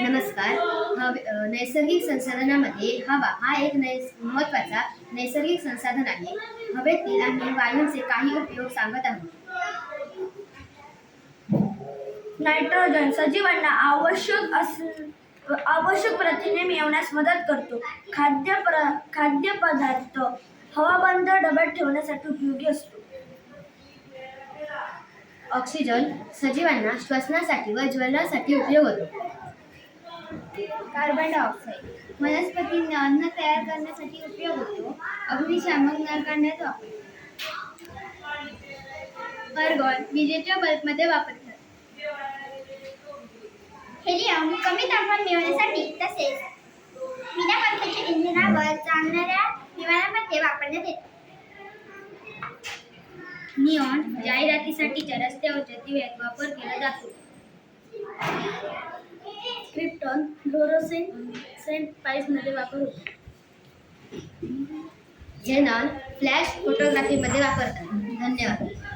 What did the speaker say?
नमस्कार. हवे नैसर्गिक संसाधनामध्ये हवा हा एक नैस महत्त्वाचा नैसर्गिक संसाधन आहे. हवेतील आणि वायूंचे काही उपयोग सांगत आहोत. नायट्रोजन सजीवांना आवश्यक अस आवश्यक प्रथिने मिळवण्यास मदत करतो. खाद्य प्र खाद्यपदार्थ हवाबंद डब्यात ठेवण्यासाठी उपयोगी असतो. ऑक्सिजन सजीवांना श्वसनासाठी व ज्वलनासाठी उपयोग होतो. कार्बन डायऑक्साईड वनस्पतींना अन्न तयार करण्यासाठी उपयोग होतो. अग्निशामक न काढण्यात वापरतो. विजेच्या बल्बमध्ये वापरतात. हेलियम कमी तापमान मिळवण्यासाठी तसेच विना पंख्याच्या इंधनावर चालणाऱ्या विमानामध्ये वापरण्यात येते. निऑन जाहिरातीसाठीच्या रस्त्यावरच्या दिव्यात वापर केला जातो. टन फ्लोरोसेंट सेंट पाईपमध्ये वापर होतो. झेनॉन फ्लॅश फोटोग्राफीमध्ये वापरतात. धन्यवाद.